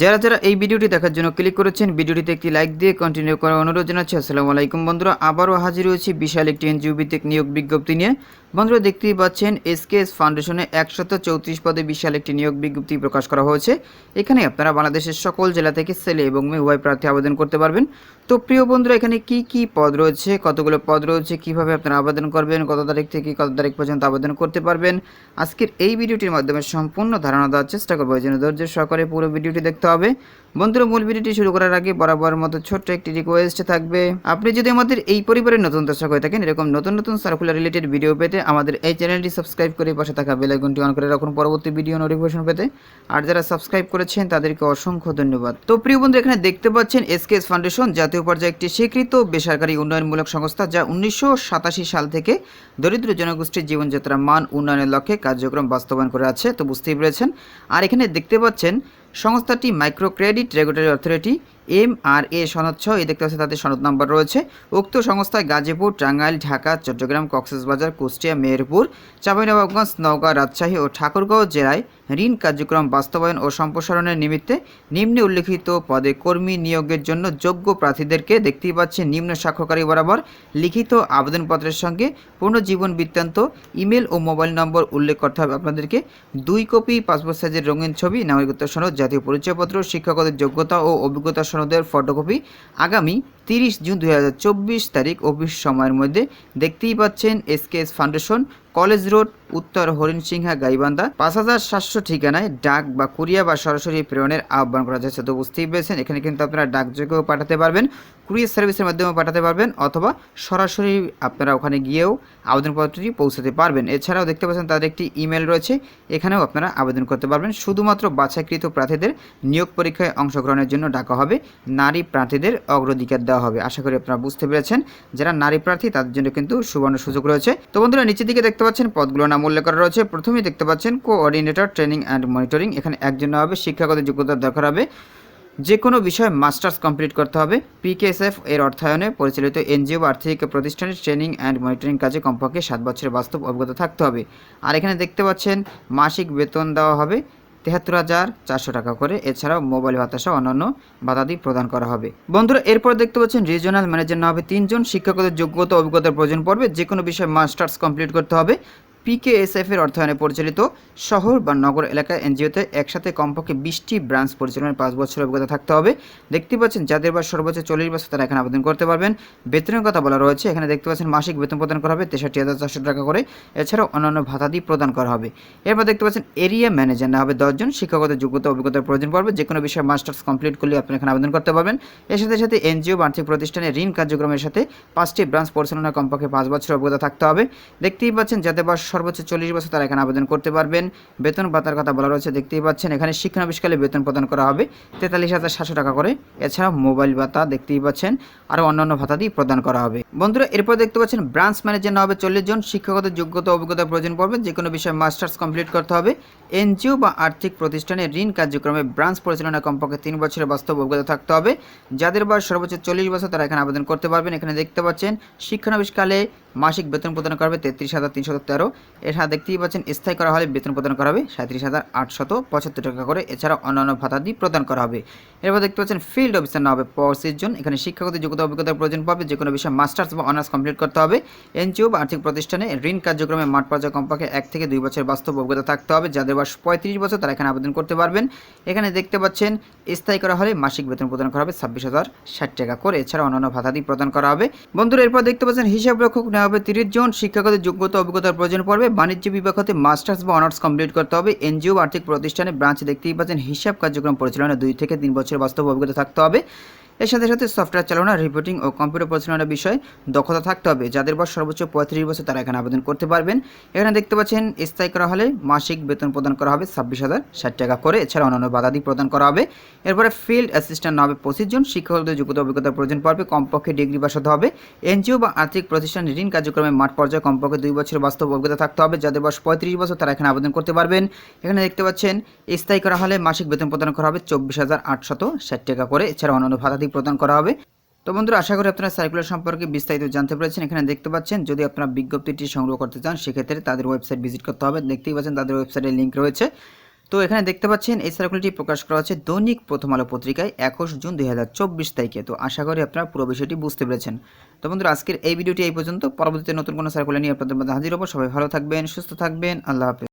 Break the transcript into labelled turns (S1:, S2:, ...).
S1: যারা যারা এই ভিডিওটি দেখার জন্য ক্লিক করেছেন, ভিডিওটিতে একটি লাইক দিয়ে কন্টিনিউ করার অনুরোধ জানাচ্ছি। আসসালামু আলাইকুম বন্ধুরা, আবারও হাজির হয়েছি বিশাল একটি এনজিও ভিত্তিক নিয়োগ বিজ্ঞপ্তি নিয়ে। বন্ধুরা দেখতেই পাচ্ছেন এসকেএস ফাউন্ডেশনে একশত চৌত্রিশ পদে বিশাল একটি নিয়োগ বিজ্ঞপ্তি প্রকাশ করা হয়েছে। এখানে আপনারা বাংলাদেশের সকল জেলা থেকে ছেলে এবং মেয়ে উভয় প্রার্থী আবেদন করতে পারবেন। তো প্রিয় বন্ধুরা, এখানে কি কি পদ রয়েছে, কতগুলো পদ রয়েছে, কীভাবে আপনারা আবেদন করবেন, কত তারিখ থেকে কত তারিখ পর্যন্ত আবেদন করতে পারবেন, আজকের এই ভিডিওটির মাধ্যমে সম্পূর্ণ ধারণা দেওয়ার চেষ্টা করব। জন্য ধৈর্য সহকারে পুরো ভিডিওটি দেখতে হবে। বন্ধুরা, মূল ভিডিওটি শুরু করার আগে বরাবর মতো ছোট্ট একটি রিকোয়েস্ট থাকবে। আপনি যদি আমাদের এই পরিবারের নতুন দর্শক হয়ে থাকেন, এরকম নতুন নতুন সার্কুলার রিলেটেড ভিডিও পেতে আমাদের এই চ্যানেলটি সাবস্ক্রাইব করে পাশে থাকা বেল আইকনটি অন করে রাখুন পরবর্তী ভিডিও নোটিফিকেশন পেতে। আর যারা সাবস্ক্রাইব করেছেন, তাদেরকে অসংখ্য ধন্যবাদ। তো প্রিয় বন্ধু, এখানে দেখতে পাচ্ছেন এসকেএস ফাউন্ডেশন, জাতীয় পর্যায়ে একটি স্বীকৃত বেসরকারি উন্নয়নমূলক সংস্থা যা উনিশশো সাতাশি সাল থেকে দরিদ্র জনগোষ্ঠীর জীবনযাত্রার মান উন্নয়নের লক্ষ্যে কার্যক্রম বাস্তবায়ন করে আছে। তো বুঝতেই পেরেছেন। আর এখানে দেখতে পাচ্ছেন, সংস্থাটি micro credit regulatory authority M R A সনদ সহ এই দেখতে পাচ্ছেন তাদের সনদ নাম্বার রয়েছে। উক্ত সংস্থায় গাজীপুর, টাঙ্গাইল, ঢাকা, চট্টগ্রাম, কক্সবাজার, কুষ্টিয়া, মেহেরপুর, চাঁপাইনবাবগঞ্জ, নওগাঁ, রাজশাহী ও ঠাকুরগাঁও জেলায় ঋণ কার্যক্রম বাস্তবায়ন ও সম্প্রসারণের নিমিত্তে নিম্নে উল্লেখিত পদে কর্মী নিয়োগের জন্য যোগ্য প্রার্থীদেরকে দেখতেই পাচ্ছেন নিম্ন স্বাক্ষরকারী বরাবর লিখিত আবেদনপত্রের সঙ্গে পূর্ণ জীবন বৃত্তান্ত, ইমেল ও মোবাইল নম্বর উল্লেখ করতে হবে আপনাদেরকে। দুই কপি পাসপোর্ট সাইজের রঙিন ছবি, নাগরিকত্ব সনদ, জাতীয় পরিচয়পত্র শিক্ষকদের যোগ্যতা ও অভিজ্ঞতা সনদের ফটোকপি আগামী তিরিশ জুন দুই হাজার চব্বিশ তারিখ অফিস সময়ের মধ্যে দেখতেই পাচ্ছেন এসকেএস ফাউন্ডেশন কলেজ রোড, উত্তর হরিণসিংহা, গাইবান্ধা। পাঁচ হাজার সাতশো ঠিকানায় ডাক বা কুরিয়া বা সরাসরি প্রেরণের আহ্বান করা যাচ্ছে। তো বুঝতেই পেরেছেন, এখানে কিন্তু আপনারা ডাকযোগেও পাঠাতে পারবেন, কুরিয়ার সার্ভিসের মাধ্যমেও পাঠাতে পারবেন, অথবা সরাসরি আপনারা ওখানে গিয়েও আবেদনপত্রটি পৌঁছাতে পারবেন। এছাড়াও দেখতে পাচ্ছেন, তাদের একটি ইমেল রয়েছে, এখানেও আপনারা আবেদন করতে পারবেন। শুধুমাত্র বাছাইকৃত প্রার্থীদের নিয়োগ পরীক্ষায় অংশগ্রহণের জন্য ডাকা হবে, নারী প্রার্থীদের অগ্রাধিকার দেওয়া হবে। আশা করি আপনারা বুঝতে পেরেছেন, যারা নারী প্রার্থী তাদের জন্য কিন্তু সুবর্ণ সুযোগ রয়েছে। তো বন্ধুরা, নিচের দিকে দেখতে পাচ্ছেন পদগুলোর নাম উল্লেখ করা রয়েছে। প্রথমেই দেখতে পাচ্ছেন কোঅর্ডিনেটর ট্রেনিং অ্যান্ড মনিটরিং এখানে একজন হবে, শিক্ষাগত যোগ্যতার দরকার হবে। যে কোনো বিষয়ে মাস্টার্স কমপ্লিট করতে হবে। পিকেএসএফ এর অর্থায়নে পরিচালিত এনজিও আর্থিক প্রতিষ্ঠানের ট্রেনিং অ্যান্ড মনিটরিং কাজে কমপক্ষে সাত বছরের বাস্তব অভিজ্ঞতা থাকতে হবে। আর এখানে দেখতে পাচ্ছেন, মাসিক বেতন দেওয়া হবে। তেহাত্তর হাজার চারশো টাকা করে। এছাড়াও মোবাইল ভাতা সহ অন্যান্য ভাতাদি প্রদান করা হবে। বন্ধুরা, এরপর দেখতে পাচ্ছেন রিজিওনাল ম্যানেজার না হবে তিনজন শিক্ষকদের যোগ্যতা অভিজ্ঞতার প্রয়োজন পড়বে। যে কোনো বিষয়ে মাস্টার্স কমপ্লিট করতে হবে। পিকেএসএফ এর অর্থায়নে পরিচালিত শহর বা নগর এলাকায় এনজিওতে একসাথে কমপক্ষে বিশটি ব্রাঞ্চ পরিচালনার পাঁচ বছরের অভিজ্ঞতা থাকতে হবে। দেখতে পাচ্ছেন যাদের বা সর্বোচ্চ চল্লিশ বছর, তারা এখানে আবেদন করতে পারবেন। বেতনের কথা বলা রয়েছে, এখানে দেখতে পাচ্ছেন মাসিক বেতন প্রদান করা হবে তেষট্টি হাজার চারশো টাকা করে। এছাড়াও অন্যান্য ভাতাদি প্রদান করা হবে। এরপর দেখতে পাচ্ছেন এরিয়া ম্যানেজার, না হবে দশজন। শিক্ষকদের যোগ্যতা, অভিজ্ঞতার প্রয়োজন পড়বে। যে কোনো বিষয়ে মাস্টার্স কমপ্লিট করলে আপনি এখানে আবেদন করতে পারবেন। এর সাথে সাথে এনজিও বা আর্থিক প্রতিষ্ঠানে ঋণ কার্যক্রমের সাথে পাঁচটি ব্রাঞ্চ পরিচালনার কমপক্ষে পাঁচ বছর অভিজ্ঞতা থাকতে হবে। দেখতেই পাচ্ছেন যাদের বা সর্বোচ্চ চল্লিশ বছর তারা এখানে আবেদন করতে পারবেন। বেতন ভাতার কথা বলা রয়েছে, দেখতেই পাচ্ছেন, এখানে শিক্ষানবিষ্কালে বেতন প্রদান করা হবে তেতাল্লিশ হাজার সাতশো টাকা করে। এছাড়াও মোবাইল ভাতা দেখতেই পাচ্ছেন, আরও অন্যান্য ভাতা দিয়ে প্রদান করা হবে। বন্ধুরা, এরপর দেখতে পাচ্ছেন, ব্রাঞ্চ ম্যানেজার না হবে চল্লিশ জন, শিক্ষাগত যোগ্যতা অভিজ্ঞতার প্রয়োজন পড়বে যে কোনো বিষয়ে মাস্টার্স কমপ্লিট করতে হবে। এনজিও বা আর্থিক প্রতিষ্ঠানে ঋণ কার্যক্রমে ব্রাঞ্চ পরিচালনা কমপক্ষে তিন বছরের বাস্তব অভিজ্ঞতা থাকতে হবে। যাদের বয়স সর্বোচ্চ চল্লিশ বছর, তারা এখানে আবেদন করতে পারবেন। এখানে দেখতে পাচ্ছেন শিক্ষানবিষ্কালে মাসিক বেতন প্রদান করবে তেত্রিশ হাজার তিনশো তেরো। এছাড়া দেখতেই পাচ্ছেন, স্থায়ী করা হলে বেতন প্রদান করা হবে সাঁত্রিশ হাজার আটশত পঁচাত্তর টাকা করে। এছাড়া অন্যান্য ভাতাদি প্রদান করা হবে। এরপর দেখতে পাচ্ছেন ফিল্ড অফিসার না হবে পঁচিশ জন। এখানে শিক্ষাগত যোগ্যতা, অভিজ্ঞতার প্রয়োজন পাবে। যে কোনো বিষয়ে মাস্টার্স বা অনার্স কমপ্লিট করতে হবে। এনজিও বা আর্থিক প্রতিষ্ঠানে ঋণ কার্যক্রমে মাঠ পর্যায়ে কমপক্ষে এক থেকে দুই বছর বাস্তব অভিজ্ঞতা থাকতে হবে। যাদের বয়স পঁয়ত্রিশ বছর, তারা এখানে আবেদন করতে পারবেন। এখানে দেখতে পাচ্ছেন, স্থায়ী করা হলে মাসিক বেতন প্রদান করা হবে ছাব্বিশ হাজার ষাট টাকা করে। এছাড়া অন্যান্য ভাতাদি প্রদান করা হবে। বন্ধুরা, এরপর দেখতে পাচ্ছেন, হিসাব রক্ষক নেওয়া হবে তিরিশ জন। শিক্ষাগত যোগ্যতা, অভিজ্ঞতার প্রয়োজন পড়বে বাণিজ্য বিভাগ হতে মাস্টার্স বা অনার্স কমপ্লিট করতে হবে। এনজিও আর্থিক প্রতিষ্ঠানে ব্রাঞ্চ দেখতেই পাচ্ছেন। হিসাব কার্যক্রম পরিচালনা দুই থেকে তিন বছর বাস্তব অভিজ্ঞতা থাকতে হবে। এর সাথে সাথে সফটওয়্যার চালনা রিপোর্টিং ও কম্পিউটার পরিচালনার বিষয়ে দক্ষতা থাকতে হবে। যাদের বয়স সর্বোচ্চ পঁয়ত্রিশ বছর, তারা এখানে আবেদন করতে পারবেন। এখানে দেখতে পাচ্ছেন, স্থায়ী করা হলে মাসিক বেতন প্রদান করা হবে ছাব্বিশ হাজার ষাট টাকা করে। এছাড়া অন্যান্য বাধাদি প্রদান করা হবে। এরপরে ফিল্ড অ্যাসিস্ট্যান্ট হবে পঁচিশ জন শিক্ষকদের যোগ্যতা, অভিজ্ঞতার প্রয়োজন পড়বে। কমপক্ষে ডিগ্রি পাস হতে হবে। এনজিও বা আর্থিক প্রতিষ্ঠান ঋণ কার্যক্রমে মাঠ পর্যায়ে কমপক্ষে দুই বছর বাস্তব অভিজ্ঞতা থাকতে হবে। যাদের বয়স পঁয়ত্রিশ বছর, তারা এখানে আবেদন করতে পারবেন। এখানে দেখতে পাচ্ছেন, স্থায়ী করা হলে মাসিক বেতন প্রদান করা হবে চব্বিশ হাজার আটশত ষাট টাকা করে। এছাড়া অন্যান্য ভাতাদি প্রদান করা হবে। তো বন্ধুরা, আশা করি আপনারা সার্কুলার সম্পর্কে বিস্তারিত জানতে পেরেছেন। এখানে দেখতে পাচ্ছেন, যদি আপনারা বিজ্ঞপ্তিটি সংগ্রহ করতে চান, সেক্ষেত্রে তাদের ওয়েবসাইট ভিজিট করতে হবে। দেখতেই পাচ্ছেন, তাদের ওয়েবসাইটের লিঙ্ক রয়েছে। তো এখানে দেখতে পাচ্ছেন, এই সার্কুলারটি প্রকাশ করা হচ্ছে দৈনিক প্রথম আলো পত্রিকায়, একুশ জুন দুই হাজার চব্বিশ তারিখে। তো আশা করি আপনারা পুরো বিষয়টি বুঝতে পেরেছেন। তো বন্ধুরা, আজকের এই ভিডিওটি এই পর্যন্ত। পরবর্তীতে নতুন কোনো সার্কুলার নিয়ে আপনাদের মধ্যে হাজির হব। সবাই ভালো থাকবেন, সুস্থ থাকবেন। আল্লাহ হাফেজ।